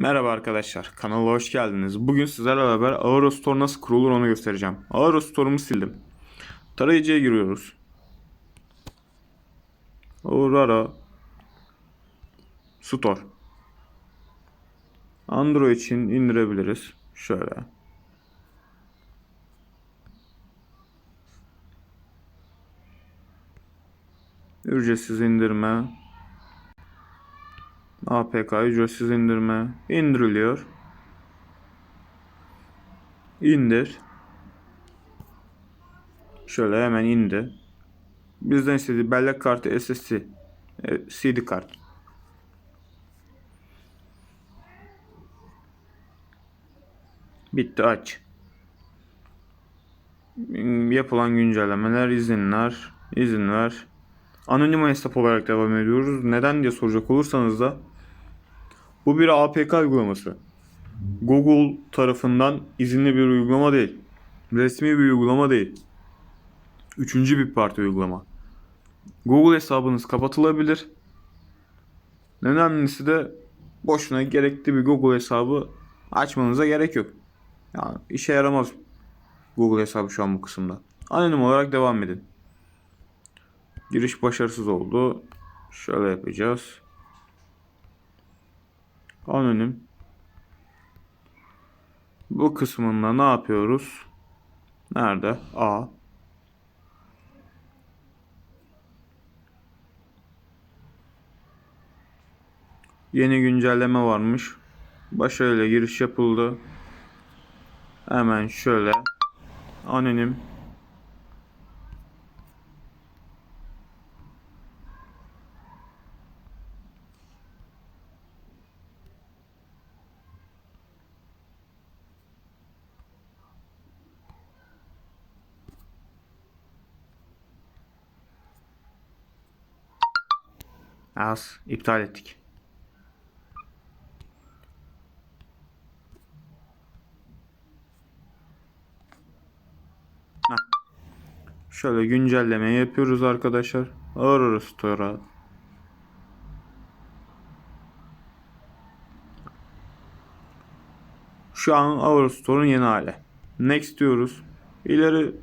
Merhaba arkadaşlar, kanala hoş geldiniz. Bugün sizlerle beraber Aero Store nasıl kurulur onu göstereceğim. Aero Store'umu sildim. Tarayıcıya giriyoruz. Aurora Store. Android için indirebiliriz. Şöyle. Ücretsiz indirme. APK ücretsiz indirme indiriliyor. İndir. Şöyle hemen indi. Bizden istediği bellek kartı SSD. e, CD kart. Bitti aç. Yapılan güncellemeler, izinler, izin ver. Anonim hesap olarak devam ediyoruz. Neden diye soracak olursanız da bu bir APK uygulaması. Google tarafından izinli bir uygulama değil. Resmi bir uygulama değil. Üçüncü bir parti uygulama. Google hesabınız kapatılabilir. En önemlisi de boşuna gerekli bir Google hesabı açmanıza gerek yok. Yani işe yaramaz Google hesabı şu an bu kısımda. Anonim olarak devam edin. Giriş başarısız oldu. Şöyle yapacağız. Anonim. Bu kısmında ne yapıyoruz? Nerede? A. Yeni güncelleme varmış. Başarıyla giriş yapıldı. Hemen şöyle. Anonim. Az. iptal ettik. Şöyle güncelleme yapıyoruz arkadaşlar. Aurora Store'a. Şu an Aurora Store'un yeni hali. Next diyoruz. İleri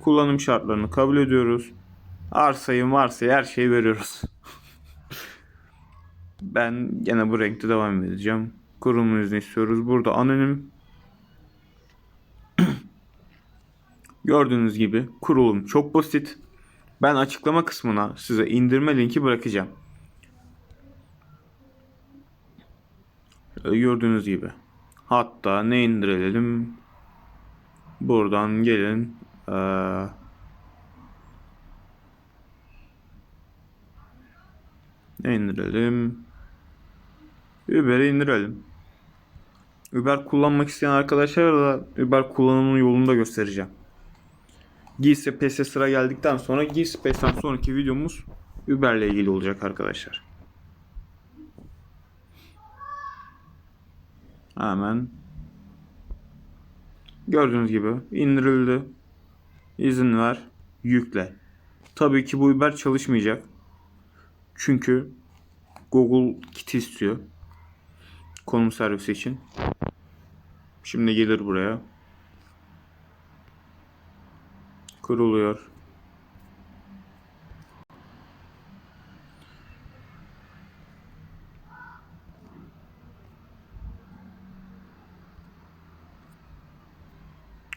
kullanım şartlarını kabul ediyoruz. Arsayı varsayı her şeyi veriyoruz. ben gene bu renkte devam edeceğim. Kurum izni istiyoruz. Burada anonim Gördüğünüz gibi kurulum çok basit. Ben açıklama kısmına size indirme linki bırakacağım. Gördüğünüz gibi. Hatta ne indirelim? Buradan gelin. Ee, ne indirelim? Uber'i indirelim. Uber kullanmak isteyen arkadaşlara da Uber kullanımının yolunu da göstereceğim. Geekspace'e sıra geldikten sonra Geekspace'den sonraki videomuz Uber ile ilgili olacak arkadaşlar. Hemen gördüğünüz gibi indirildi. İzin ver, yükle. Tabii ki bu Uber çalışmayacak. Çünkü Google kit istiyor. Konum servisi için. Şimdi gelir buraya. Kuruluyor.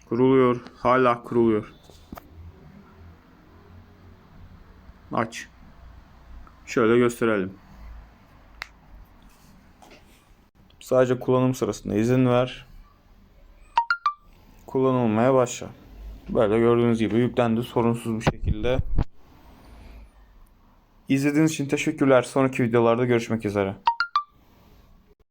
Kuruluyor. Hala kuruluyor. Aç. Şöyle gösterelim. Sadece kullanım sırasında izin ver. Kullanılmaya başla. Böyle gördüğünüz gibi yüklendi sorunsuz bir şekilde. İzlediğiniz için teşekkürler. Sonraki videolarda görüşmek üzere.